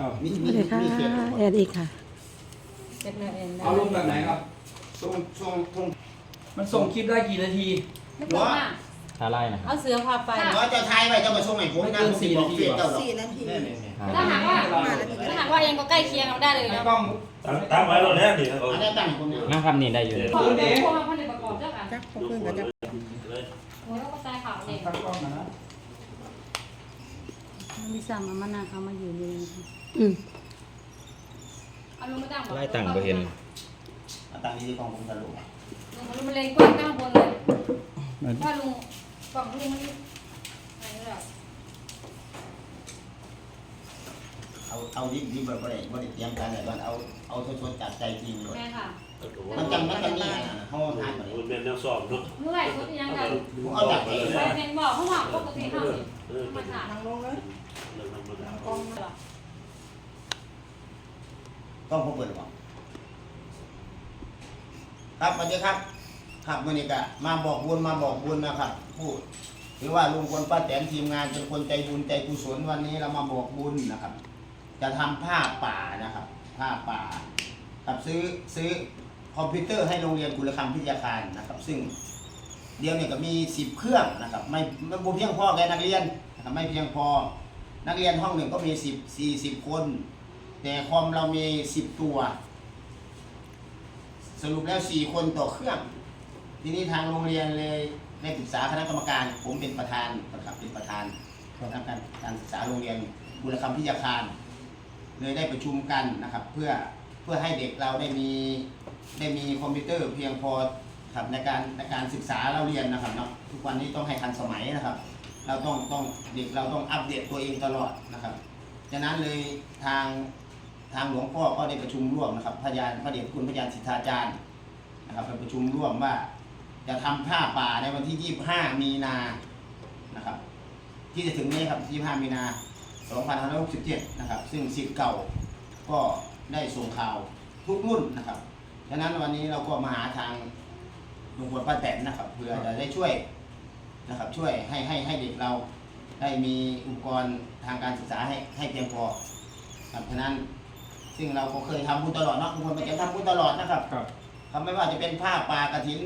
ครับมีสมีวัสดีค่ะมีเขียนแอดอีกค่ะ เจ็บเลยเองเอาลงแบบไหนครับทรงทรงทรงมันส่งคลิปได้กี่นาที ไม่ต้องมากถ้าไล่นะครับเอาเสือพาไปน้อยเจ้าทายไว้เจ้ามาส่งให้ผมนะผมสิบอกเฟียเจ้าหรอกสี่นาทีแน่ๆครับถ้าหากว่า ถ้าหากว่าเองก็ใกล้เคียงกันได้เลยในเนาะกล้องตั้งตั้งไว้เราแน่ดิเอาๆอันนี้ตั้งให้ผมเนี่ยนะครับนี่ได้อยู่พวกนี้พวกมันผลิตประกอบเจ้าค่ะจักพวกเพื่อนก็จะเลยโอ้ยแล้วก็ใจขาวเนี่ยตั้งกล้องนะ มีสามมานาเขามาอยู่นี่อืมเอาลงมาตั้งไล่ตั้งก็เห็นเอาตั้งนี้ที่กองผมทะลุลุงมันเลงกว้างข้างบนเลยว่าลุงกล่องลุงมันอะไรนี่แหละเอาเอาดิบดิบแบบบ่ได้บ่ได้เตรียมการอะไรก่อนเอาเอาสดๆจากใจจริงเลย แม่ค่ะ มันจังมันจังนี่นะเฮาทานบ่ได้มันเป็นแนวสอบเนาะเมื่อไหร่ก็ยังกันผมเอาจากใจไปเป็นบอกเขาบอกปกติเขาสิเออมาถามนั่งลงเลยเรื่องธรรมดากองเหรอต้องผมเปิดหรือเปล่าครับสวัสดีครับ ครับมื้อนี้ก็มาบอกบุญมาบอกบุญนะครับพูดหรือว่าลุงพลป้าแตนทีมงานเป็นคนใจบุญใจกุศลวันนี้เรามาบอกบุญนะครับ จะทำผ้าป่านะครับ ผ้าป่าครับซื้อซื้อค อมพิวเตอร์ให้โรงเรียนกุลคำพิทยาคารนะครับ ซึ่งเดียวเนี่ยก็มีสิบเครื่องนะครับไม่ไม่เพียงพอแก่นักเรียนนะครับไม่เพียงพอ นักเรียนห้องหนึ่งก็มีสิบสี่สิบคน แต่คอมเรามีสิบตัว สรุปแล้วสี่คนต่อเครื่อง ทีนี้ทางโรงเรียนเลยได้ปรึกษาคณะกรรมการผมเป็นประธานนะครับเป็นประธานคณะกรรมการการศึกษาโรงเรียนบุรคำพิทยาคาร เลยได้ประชุมกันนะครับ เพื่อ พื่อให้เด็กเราได้มีได้มีคอมพิวเตอร์เพียงพอครับในการในการศึกษาเราเรียนนะครับเนาะทุกวันนี้ต้องให้ทันสมัยนะครับ เราต้องต้องเด็กเราต้องอัปเดตตัวเองตลอดนะครับฉะนั้นเลยทางทางหลวงพ่อก็ได้ประชุมร่วมนะครับพยานพระเดชคุณพยานสิทธาจารย์นะครับไปประชุมร่วมว่า จะทำผ้าป่าในวันที่ 25 มีนานะครับ ที่จะถึงนี้ครับ 25 มีนา 2567 นะครับ ซึ่งสิทธิ์เก่าก็ ได้ส่งข่าวทุกรุ่นนะครับฉะนั้นวันนี้เราก็มาหาทางลุงพลป้าแตนนะครับเพื่อจะได้ช่วยนะครับ ช่วยให้ให้ให้เด็กเราได้มีอุปกรณ์ทางการศึกษาให้ให้เพียงพอครับฉะนั้นซึ่งเราก็เคยทำบุญตลอดเนาะลุงพลป้าแตนทำบุญตลอดนะครับครับครับไม่ว่าจะเป็นผ้าป่ากระถิน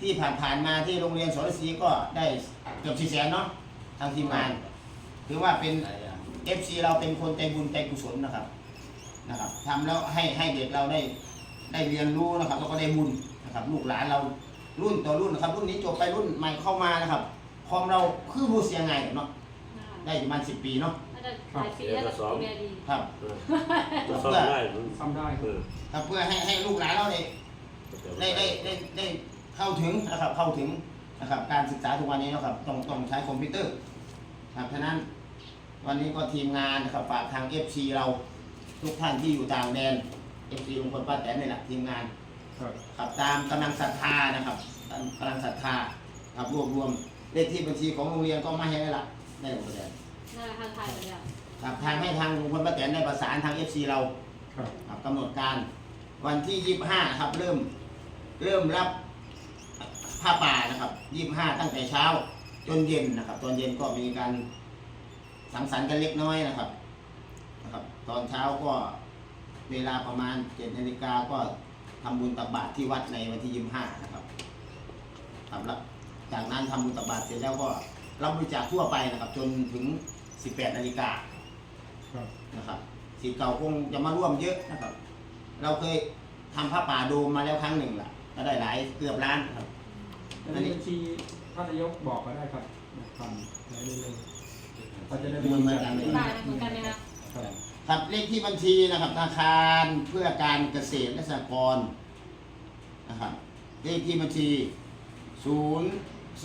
ที่ผ่านๆมาที่โรงเรียนสรศรีก็ได้เกือบสี่แสนเนาะทางทีมงานถือว่าเป็น FC เราเป็นคนใจบุญใจกุศลนะครับ นะครับทำแล้วให้ให้เด็กเราได้ได้เรียนรู้นะครับแล้วก็ได้บุญนะครับ ลูกหลานเรารุ่นต่อรุ่นนะครับ รุ่นนี้จบไปรุ่นใหม่เข้ามานะครับคอมเราคือบูเสียไงเนาะได้ประมาณสิบปีเนาะน่าจะหลายปีแล้วแต่ดูแลดีครับเออจะสอบได้มันทำได้เออครับเพื่อให้ให้ลูกหลานเราได้ได้ได้ได้ได้เข้าถึงนะครับเข้าถึงนะครับ การศึกษาทุกวันนี้นะครับต้องต้องใช้คอมพิวเตอร์ ครับฉะนั้นวันนี้ก็ทีมงานนะครับฝากทาง FC เรา ทุกท่านที่อยู่ต่างแดน FC ลุงพลป้าแตนนี่แหละทีมงานครับครับตามกำลังศรัทธานะครับตามกำลังศรัทธาครับรวบรวมเลขที่บัญชีของโรงเรียนก็มาให้แล้วล่ะได้หมดเลยน่าทานไทยเลยอะครับทางให้ทางลุงพลป้าแตนได้ประสานทาง FC เราครับครับกำหนดการวันที่ยี่ห้าครับเริ่มเริ่มรับผ้าป่านะครับยี่ห้าตั้งแต่เช้าจนเย็นนะครับ ตอนเย็นก็มีการสังสรรค์กันเล็กน้อยนะครับนะครับ ตอนเช้าก็เวลาประมาณเจ็ดนาฬิกาก็ทำบุญตักบาตรที่วัดในวันที่ยี่ห้านะครับครับแล้วจากนั้นทำบุญตักบาตรเสร็จแล้วก็รับบริจาคทั่วไปนะครับ จนถึงสิบแปดนาฬิกาครับนะครับสิทธิ์เก่าคงจะมาร่วมเยอะนะครับ เราเคยทำผ้าป่าโดมมาแล้วครั้งหนึ่งล่ะ ก็ได้หลายเกือบล้านครับอันนี้บัญชีท่านนายกบอกก็ได้ครับทำได้เลยๆเขาจะได้เหมือนเหมือนกันเลยตายนะเหมือนกันไหมคะครับ ครับเลขที่บัญชีนะครับธนาคารเพื่อการเกษตรและสหกรณ์นะครับเลขที่บัญชีศูนย์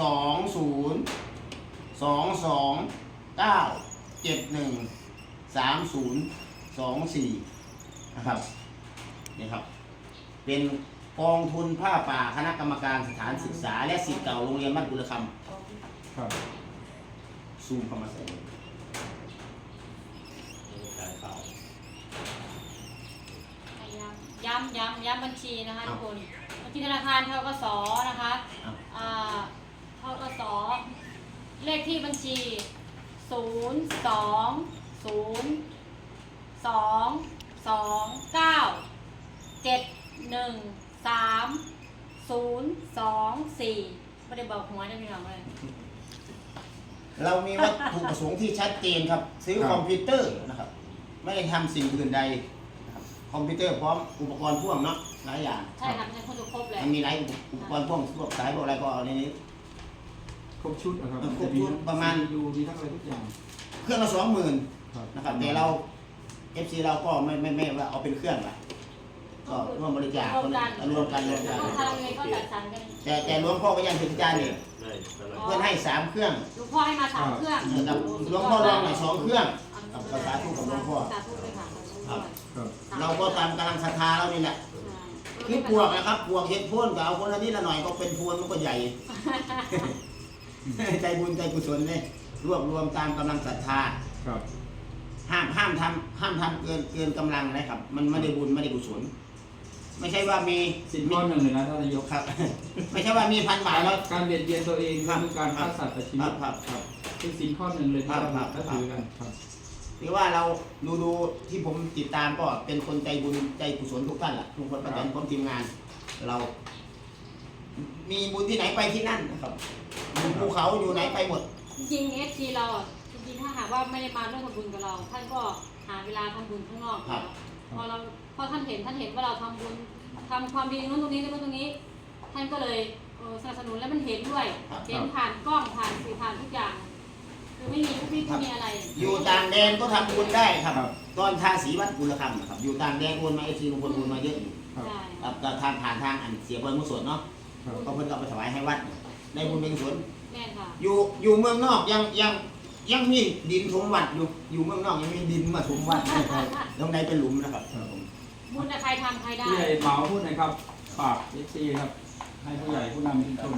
สองศูนย์สองสองเก้าเจ็ดหนึ่งสามศูนย์สองสี่นะครับนี่ครับ เป็นกองทุนผ้าป่าคณะกรรมการสถานศึกษา และสิทธิ์เก่าโรงเรียนบ้านกุลคำครับซูมเข้ามาใส่เลย ขายข่าว ย้ำย้ำย้ำบัญชีนะคะทุกคนบัญชีธนาคารทกสนะคะอ้าวอ่าทกสเลขที่บัญชีศูนย์สองศูนย์สองสองเก้าเจ็ดหนึ่งสามศูนย์สองสี่ไม่ได้บอกหัวได้พี่น้องเลยเรามีวัตถุประสงค์ที่ชัดเจนครับ ซื้อครับคอมพิวเตอร์นะครับ ไม่ได้ทำสิ่งอื่นใดนะ ครับคอมพิวเตอร์พร้อมอุปกรณ์พ่วงเนาะหลายอย่างใช่ครับใช้คนทุกครบเลยมันมีหลายอุปกรณ์พ่วงพวกสายพวกอะไรก็เอาในนี้ ครบชุดนะครับครบชุดประมาณ ดูมีทั้งอะไรทุกอย่างเครื่องละสองหมื่นครับนะครับแต่เรา FC เราก็ไม่ไม่ไม่ว่าเอาเป็นเครื่องละก็ร่วมบริจาครวมกันรวมกันรวมกันต้องทำยังไงก็จัดสรรกันแต่แต่หลวงพ่อก็ยังถึงจานนี่ได้สำหรับเพื่อนให้สามเครื่องหลวงพ่อให้มาสามเครื่องนะครับหลวงพ่อรองหน่อยสองเครื่องกับภาษาทูตกับหลวงพ่อสาธุเลยค่ะสาธุด้วยครับ เราก็ตามกำลังศรัทธาเรานี่แหละคือปวกนะครับปวกเห็ดพ่นก็เอาคนละนิดละหน่อยก็เป็นพวนมันก็ใหญ่ ใจบุญใจกุศลเลยรวบรวมตามกำลังศรัทธาครับ ห้ามห้ามทำห้ามทำเกินเกินกำลังนะครับ มันไม่ได้บุญไม่ได้กุศล ไม่ใช่ว่ามีสินข้อหนึ่งเลยนะท่านนายกครับ ไม่ใช่ว่ามีพันบาทแล้ว การเบียดเบียนตัวเองครับ คือการฆ่าสัตว์แต่ชีควิรัตบครับครับ เป็นสินข้อหนึ่งเลยที่เราครับถ้าถือกันครับ ถือว่าเราดูดูที่ผมติดตามก็เป็นคนใจบุญใจกุศลทุกท่านแหละทุกคนประจำพร้อมทีมงาน เรา มีบุญที่ไหนไปที่นั่นนะครับอยู่ภูเขาอยู่ไหนไปหมด จริงๆเอฟซีเราอะจริงๆถ้าหากว่าไม่ได้มาร่วมทำบุญกับเรา ท่านก็หาเวลาทำบุญข้างนอกครับ พอเราพอท่านเห็นท่านเห็นว่าเราทำบุญทำความดีตรงนู้นตรงนี้ตรงนู้นตรงนี้ ท่านก็เลยเออสนับสนุนแล้วมันเห็นด้วย ครับ เห็นผ่านกล้องผ่านสื่อผ่านทุกอย่าง คือไม่มีผู้พี่ไม่มีอะไร อยู่ต่างแดนก็ทำบุญได้ครับ ครับตอนทาสีวัดกุลคำนะครับ อยู่ต่างแดนโอนมาเอซีลุงพลโอนมาเยอะอยู่ครับ ใช่ครับก็ทางผ่านทางอันเสียบนมุสดเนาะครับก็เพิ่นก็เอาไปถวายให้วัดในบุญเป็นกุศลแม่นค่ะ อยู่อยู่เมืองนอกยังยังยังมีดินถมวัดอยู่อยู่เมืองนอกยังมีดินมาถมวัดตรงไหนเป็นหลุมนะครับผมบุญอะใครทำใครได้ ผู้ใหญ่เหมาพูดหน่อยครับฝากเอฟซีครับ ให้ผู้ใหญ่ผู้นำชุมชน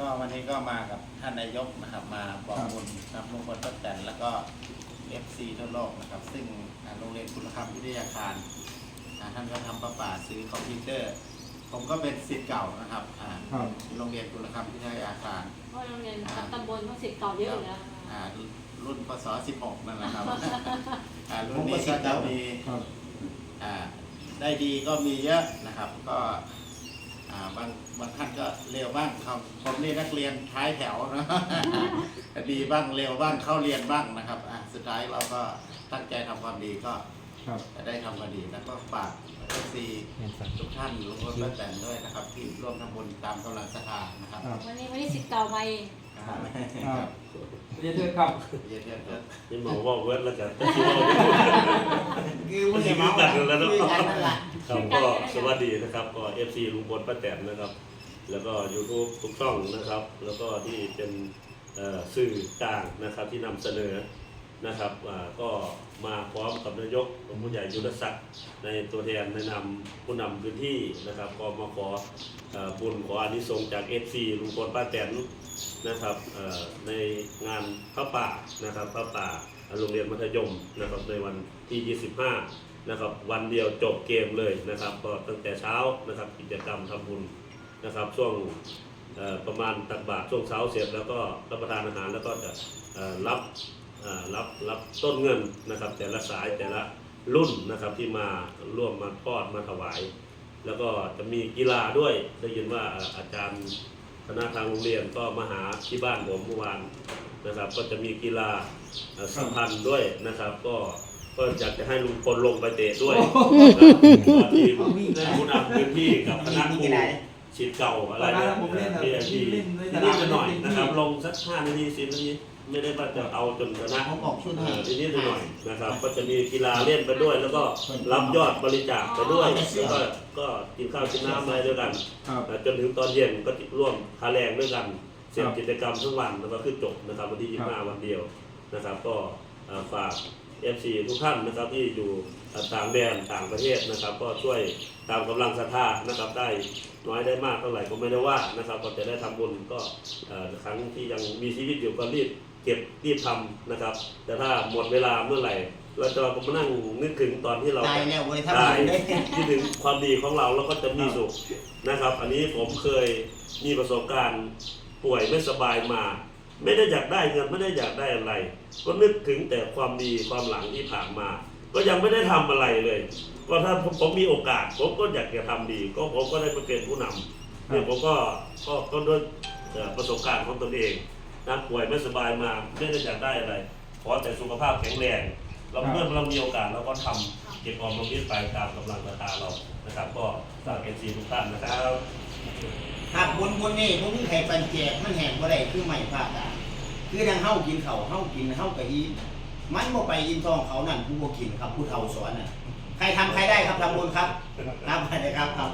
ก็วันนี้ก็มากับท่านนายกนะครับมาบอกครับบุญนะครับลุงพลป้าแตนแล้วก็เอฟซีทั่วโลกนะครับ ซึ่งอ่าโรงเรียนคุณธรรมวิทยาคารอ่าท่านก็ทำประป่าซื้อคอมพิวเตอร์ ผมก็เป็นศิษย์เก่านะครับอ่าครับโรงเรียนคุณธรรมวิทยาคารเพราะโรงเรียนตำบลต้องสิบต่อเยอะอยู่แล้วอ่ารุ่นพศ16นั่นแหละครับอ่ารุ่ผนมก็นี้ศิก็ษย์จะเก่ามีครับอ่าได้ดีก็มีเยอะนะครับ ก็อ่า บางบางท่านก็เร็วบ้างครับผมนี่นักเรียนท้ายแถวนะดีบ้างเร็วบ้างเข้าเรียนบ้างนะครับอะสุดท้ายเราก็ตั้งใจทำความดีก็ครับจะได้ทำมาดีแล้วก็ฝากเอฟซีทุกท่านลุงพลป้าแตนด้วยนะครับที่ร่วมทำบุญตามกำลังศรัทธานะครับครับวันนี้วันนี้สิบเก่ามาเอง ครับครับเรียนเชิญครับเยอะๆเยอะนี่หมอบอกเวิร์ดแล้วกันคือมันจะเมาคุยกันนั่นแหละครับก็สวัสดีนะครับก็ FC ลุงพลป้าแตนนะครับ แล้วก็ YouTube ทุกช่องนะครับ แล้วก็ที่เป็นเอ่อสื่อกลางนะครับที่นำเสนอ นะครับอ่าก็มาพร้อมกับนายกผู้ใหญ่ยุทธศักดิ์ในตัวแทนแนะนำผู้นำพื้นที่นะครับก็มาขออ่อบุญขออานิสงส์จาก FC ลุงพลป้าแตนนะครับอ่อในงานพระป่านะครับพระป่าโรงเรียนมัธยมนะครับในวันที่ 25 นะครับวันเดียวจบเกมเลยนะครับก็ตั้งแต่เช้านะครับกิจกรรมทำบุญนะครับช่วงประมาณตักบาตรช่วงเช้าเสร็จแล้วก็รับประทานอาหารแล้วก็จะอ่อรับ รับรับต้นเงินนะครับ แต่ละสายแต่ละรุ่นนะครับที่มาร่วมมาทอดมาถวาย แล้วก็จะมีกีฬาด้วยได้ยินว่าเอ่ออาจารย์คณะทางโรงเรียนก็มาหาที่บ้านผมเมื่อวานนะครับ ก็จะมีกีฬาเอ่อสัมพันธ์ด้วยนะครับ ก็ก็อยากจะให้ลุงพลลงไปเตะด้วยนะครับทีมผู้นำพื้นที่กับคณะครูชิดเก่าอะไรตอนนั้เนี่ยนผมเล่นอะที่ที่เล่นด้วยนิดตารางๆหน่อยเล่นๆนะครับที่ลงสักห้านาทีสิบนาที ไม่ได้ว่าจะเอาจนชนะผมออกชุดให้นิดนิดๆหน่อยๆนะครับ ก็จะมีกีฬาเล่นไปด้วย แล้วก็รับยอดบริจาคไปด้วยแล้วก็ก็กินข้าวกินน้ำอะไรด้วยกันครับจนถึงตอนเย็นก็ร่วมทาแรงด้วยกันเสร็จครับกิจกรรมทั้งวันแล้วก็ขึ้นจบนะครับวันที่25วันเดียวนะครับ ก็เอ่อฝาก FC ทุกท่านนะครับที่อยู่ต่างแดนต่างประเทศนะครับ ก็ช่วยตามกำลังศรัทธานะครับได้น้อยได้มากเท่าไหร่ก็ไม่ได้ว่านะครับก็จะได้ทำบุญก็เอ่อครั้งที่ยังมีชีวิตอยู่ก็รีบ เก็บรีบทำนะครับ แต่ถ้าหมดเวลาเมื่อไหร่เราจะก็มานั่งนึกถึงตอนที่เรา ตายจะแล้วบริษัทตายเลยคิดถึงความดีของเราแล้วก็จะมีสุขนะครับ อันนี้ผมเคยมีประสบการณ์ป่วยไม่สบายมา ไม่ได้อยากได้เงินไม่ได้อยากได้อะไร ก็นึกถึงแต่ความดีความหลังที่ผ่านมา ก็ยังไม่ได้ทำอะไรเลย ก็ถ้าผมผมมีโอกาส ผมก็อยากจะทำดี ก็ผมก็ได้มาเป็นผู้นำเนี่ยผมก็ก็ก็ด้วยเอ่อประสบการณ์ของตนเอง นะป่วยไม่สบายมาไม่ได้อยากได้อะไร ขอแต่สุขภาพแข็งแรง เราเมื่อเรามีโอกาสเราก็ทำเก็บออมลงนิดไปตามกำลังราคาเรานะครับ ก็ฝากเอซีทุกท่านนะครับหากบนบนนี่ผมมีไข่ปันแจกมันแห้งบ่ได้คือไม่ภาคกลางคือดังเฮากินเขาวเฮากินเฮาก็อิ่มมันบ่ไปอิ่มท้องเขานั่นผู้บ่กินครับผู้เฒ่าสอนน่ะใครทำใครได้ครับทำบุญครับครับไปเลยครับครับ